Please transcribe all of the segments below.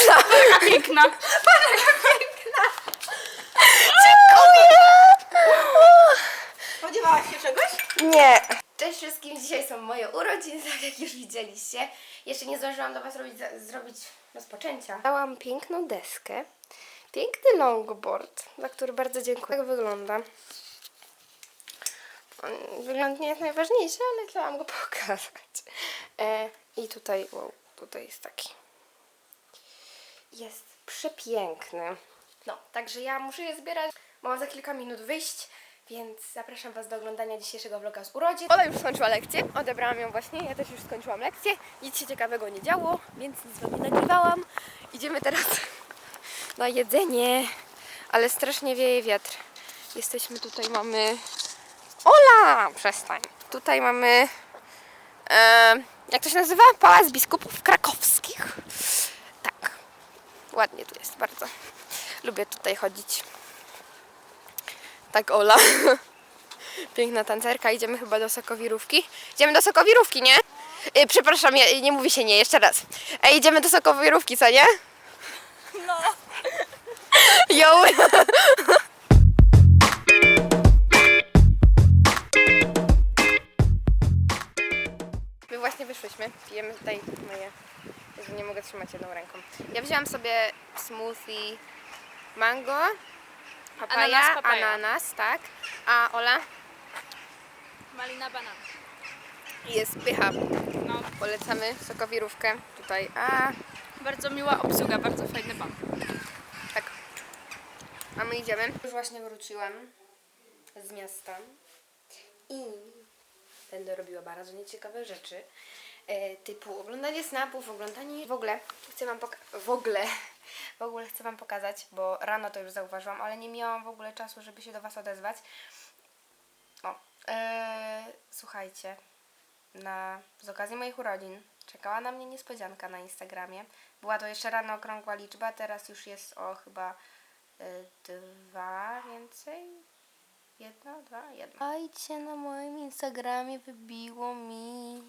piękna! Taka piękna! Taka piękna! Dziękuję! Spodziewałaś się czegoś? Nie. Cześć wszystkim, dzisiaj są moje urodziny, tak jak już widzieliście. Jeszcze nie zdążyłam do Was robić, zrobić rozpoczęcia. Dałam piękną deskę, piękny longboard, za który bardzo dziękuję. Tak wygląda. Wygląd nie jest najważniejszy, ale chciałam go pokazać. E, I tutaj, wow, tutaj jest taki jest przepiękny. No, także ja muszę je zbierać. Mam za kilka minut wyjść, więc zapraszam Was do oglądania dzisiejszego vloga z urodzin. Ola już skończyła lekcję, odebrałam ją właśnie, ja też już skończyłam lekcję. Nic się ciekawego nie działo, więc nic Wam nie nagrywałam. Idziemy teraz na jedzenie, ale strasznie wieje wiatr. Jesteśmy tutaj, mamy... Ola! Przestań. Tutaj mamy... E, jak to się nazywa? Pałac Biskupów Krakowskich. Ładnie tu jest bardzo. Lubię tutaj chodzić. Tak, Ola. Piękna tancerka. Idziemy chyba do Sokowirówki. Idziemy do Sokowirówki, nie? Y, przepraszam, nie, nie mówi się nie, jeszcze raz. Ej, idziemy do Sokowirówki, co nie? No. Jo! Pijemy tutaj moje. Jezu, nie mogę trzymać jedną ręką. Ja wzięłam sobie smoothie mango, papaja, Ananas, papaja. ananas, tak. A Ola Malina banan. jest pycha. No. Polecamy sokowirówkę tutaj. A, Bardzo miła obsługa, bardzo fajny pan. tak. A my idziemy. Już właśnie wróciłam z miasta i będę robiła bardzo nieciekawe rzeczy. E, typu oglądanie snapów, oglądanie w ogóle chcę wam poka- w ogóle w ogóle chcę wam pokazać, bo rano to już zauważyłam, ale nie miałam w ogóle czasu, żeby się do was odezwać. O, e, słuchajcie, na, z okazji moich urodzin czekała na mnie niespodzianka na Instagramie. Była to jeszcze rano okrągła liczba, teraz już jest o chyba y, dwa więcej. Jedno, dwa, jedno. Słuchajcie, na moim Instagramie wybiło mi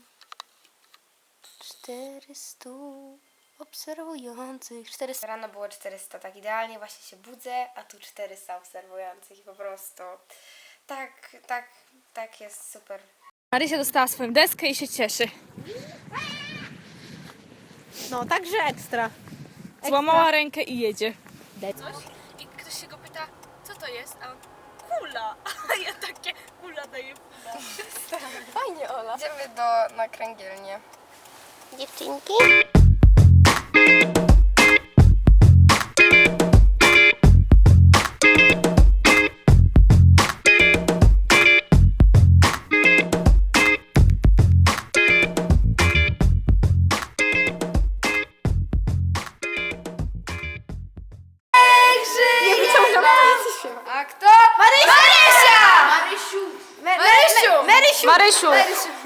400 obserwujących. 400. Rano było 400, tak idealnie właśnie się budzę, a tu 400 obserwujących i po prostu tak, tak, tak jest super. Marysia dostała swoją deskę i się cieszy. No, także ekstra. Złamała rękę i jedzie. Coś i ktoś się go pyta, co to jest? A on, kula. A ja takie, kula daje kula. Fajnie, Ola. Idziemy do, na kręgielnię. Dziewczynki? A kto? Marysia! Marysiu! Marysiu! Marysiu! Marysiu!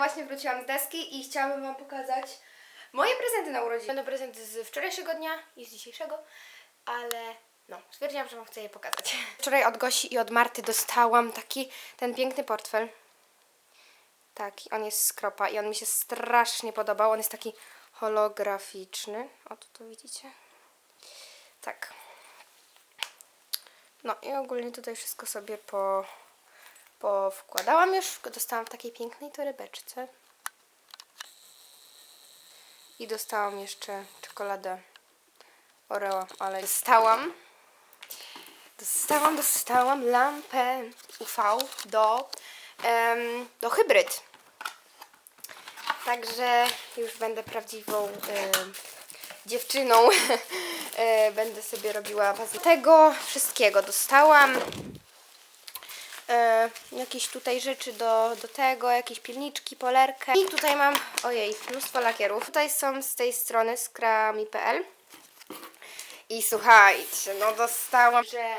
Właśnie wróciłam z deski i chciałabym Wam pokazać moje prezenty na urodziny. Będą prezenty z wczorajszego dnia i z dzisiejszego, ale no, stwierdziłam, że Wam chcę je pokazać. Wczoraj od Gosi i od Marty dostałam taki, ten piękny portfel. Taki, on jest z kropa i on mi się strasznie podobał. On jest taki holograficzny. O, tu to widzicie? Tak. No i ogólnie tutaj wszystko sobie po powkładałam już, dostałam w takiej pięknej torebeczce. I dostałam jeszcze czekoladę Oreo, ale dostałam dostałam, dostałam lampę UV do, em, do hybryd. Także już będę prawdziwą em, dziewczyną. E, będę sobie robiła bazę. Tego wszystkiego dostałam. E, jakieś tutaj rzeczy do, do tego, jakieś pilniczki, polerkę. I tutaj mam, ojej, mnóstwo lakierów. Tutaj są z tej strony skrami.pl i słuchajcie, no dostałam, że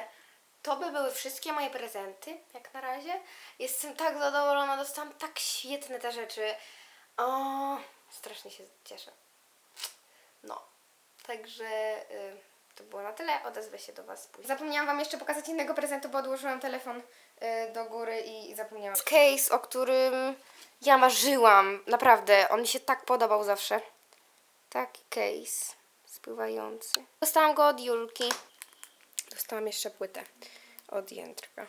to by były wszystkie moje prezenty, jak na razie. Jestem tak zadowolona, dostałam tak świetne te rzeczy. O, strasznie się cieszę. No, także y, to było na tyle. Odezwę się do Was później. Zapomniałam Wam jeszcze pokazać innego prezentu, bo odłożyłam telefon y, do góry i zapomniałam. Case, o którym ja marzyłam. Naprawdę, on mi się tak podobał zawsze. Taki case spływający. Dostałam go od Julki. Dostałam jeszcze płytę od Jędrka.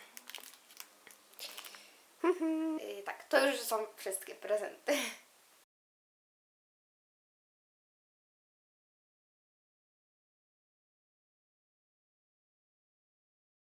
Yy, tak, to już są wszystkie prezenty.